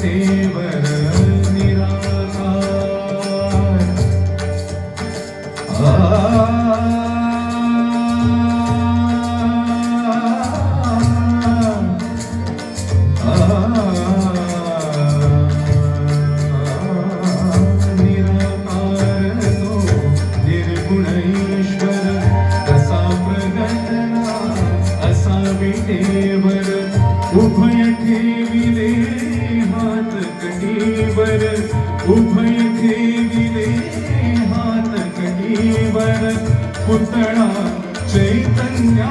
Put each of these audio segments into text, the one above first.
देवर निराकार निराकार तो निर्गुण असा प्रगटना असा विटेवर उभय ठेवी वर उभयथे दिले हात कटीवर पुतळा चैतन्या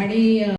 आणि